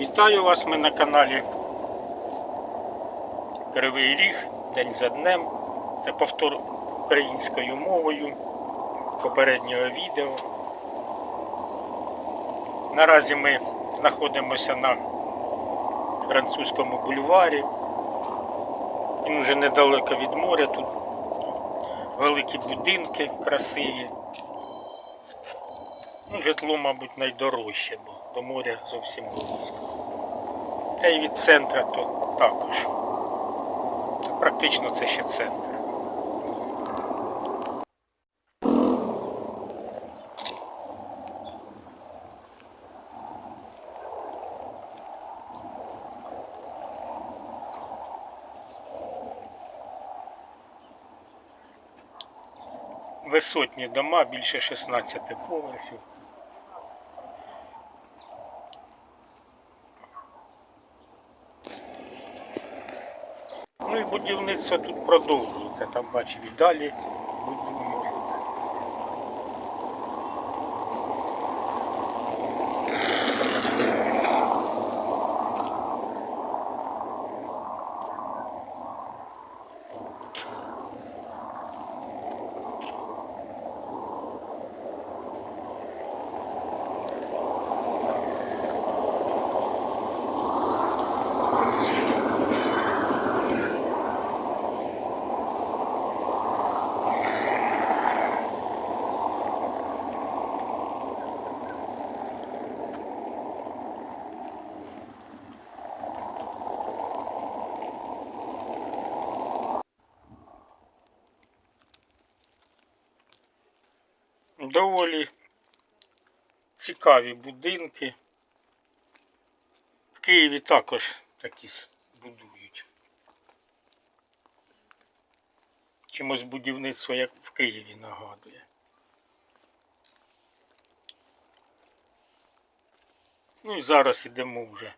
Вітаю вас, ми на каналі Кривий Ріг, День за днем. Це повтор українською мовою попереднього відео. Наразі ми знаходимося на французькому бульварі. Він вже недалеко від моря. Тут великі будинки красиві. Ну, житло, мабуть, найдорожче, бо до моря зовсім близько. Та й від центра то також. Та практично це ще центр міста. Висотні дома, більше 16 поверхів. Ну і будівництво тут продовжується. Там бачив далі Доволі цікаві будинки. В Києві також такі будують. Чимось будівництво як в Києві нагадує. Ну і зараз йдемо вже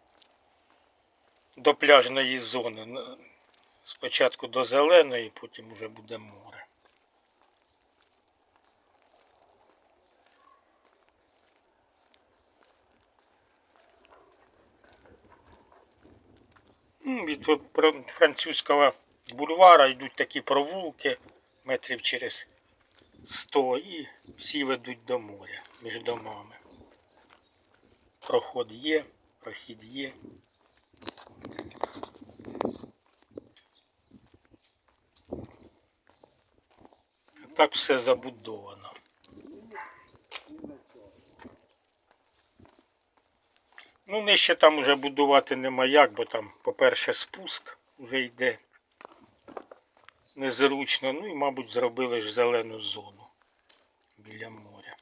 до пляжної зони. Спочатку до зеленої, потім вже буде море. Від французького бульвара йдуть такі провулки метрів через 100 і всі ведуть до моря між домами. Проход є, прохід є. Так все забудовано. Ну, нижче там вже будувати нема як, бо там, по-перше, спуск вже йде незручно. Ну і, мабуть, зробили ж зелену зону біля моря.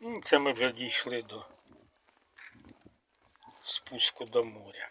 Ну, Це ми вже дійшли до спуску до моря.